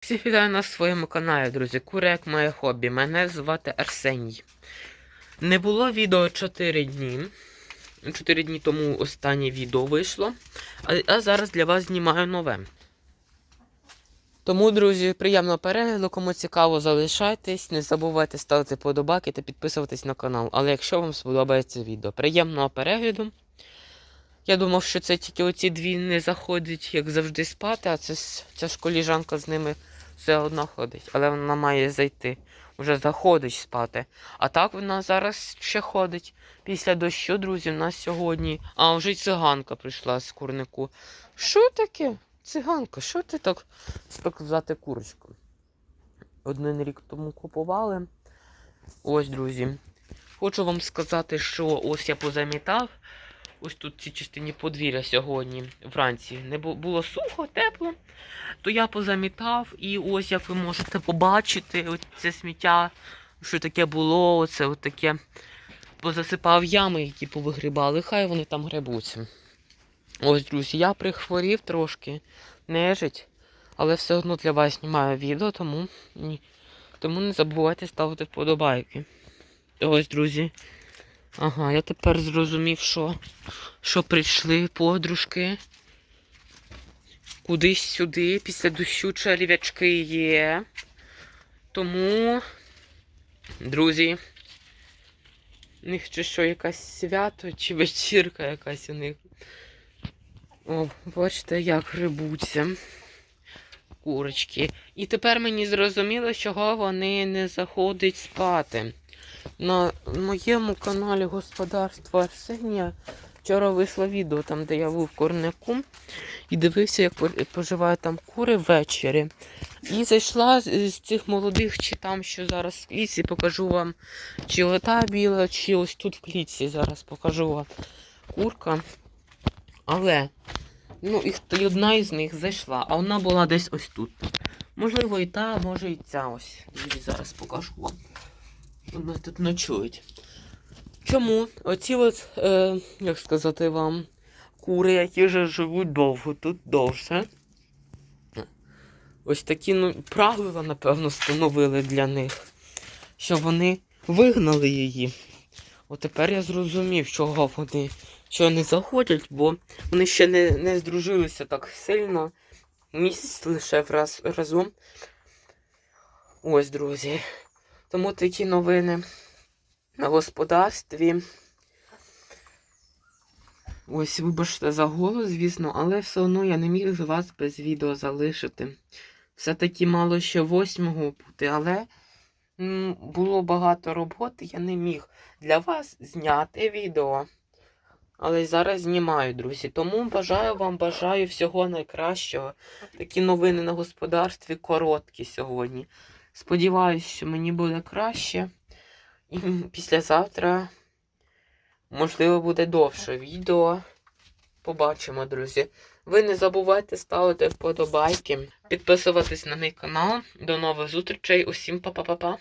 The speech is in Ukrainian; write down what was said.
Всіх вітаю на своєму каналі, друзі. Кури як моє хобі. Мене звати Арсеній. Не було відео 4 дні. 4 дні тому останнє відео вийшло. А, а зараз для вас знімаю нове. Тому, друзі, приємного перегляду. Кому цікаво, залишайтесь. Не забувайте ставити подобаки та підписуватись на канал. Але якщо вам сподобається відео, приємного перегляду. Я думав, що це тільки оці дві не заходять, як завжди, спати, а це ця ж коліжанка з ними все одно ходить. Але вона має зайти. Вже заходить спати. А так вона зараз ще ходить. Після дощу, друзі, в нас сьогодні. А вже й циганка прийшла з курнику. Що таке? Циганка, що ти так сказати курочку? Один рік тому купували. Ось, друзі. Хочу вам сказати, що ось я позамітав. Ось тут в цій частині подвір'я сьогодні вранці не було сухо, тепло, то я позамітав, і ось як ви можете побачити, ось це сміття, що таке було, оце таке позасипав ями, які повигрібали, хай вони там гребуться. Ось, друзі, я прихворів трошки, нежить, але все одно для вас знімаю відео, тому, тому не забувайте ставити вподобайки. Ось, друзі. Ага, я тепер зрозумів, що, що прийшли подружки. Кудись сюди, після дощу чарів'ячки є. Тому, друзі, у них чи що якась свято, чи вечірка якась у них. О, бачите, як грибуться курочки. І тепер мені зрозуміло, чого вони не заходять спати. На моєму каналі Господарство Арсенія вчора вийшло відео, там, де я був в корнику, і дивився, як поживають там кури ввечері. І зайшла з, цих молодих, чи там, що зараз в клітці, покажу вам, чи ота біла, чи ось тут в клітці зараз покажу вам курка. Але, ну, і одна із них зайшла, а вона була десь ось тут. Можливо, і та, може і ця ось. Друзі, зараз покажу вам. Вони тут ночують. Чому? Оці от, е, як сказати вам, кури, які вже живуть довго, тут довше. Ось такі ну, правила, напевно, встановили для них, що вони вигнали її. От тепер я зрозумів, чого вони що не заходять, бо вони ще не, не здружилися так сильно. Місяць лише враз, разом. Ось, друзі. Тому такі новини на господарстві. Ось, вибачте за голос, звісно, але все одно я не міг вас без відео залишити. Все-таки мало ще восьмого бути, але було багато роботи, я не міг для вас зняти відео. Але зараз знімаю, друзі. Тому бажаю вам, бажаю всього найкращого. Такі новини на господарстві короткі сьогодні. Сподіваюсь, що мені буде краще. І післязавтра, можливо, буде довше відео. Побачимо, друзі. Ви не забувайте ставити вподобайки, підписуватись на мій канал. До нових зустрічей. Усім па-па-па-па.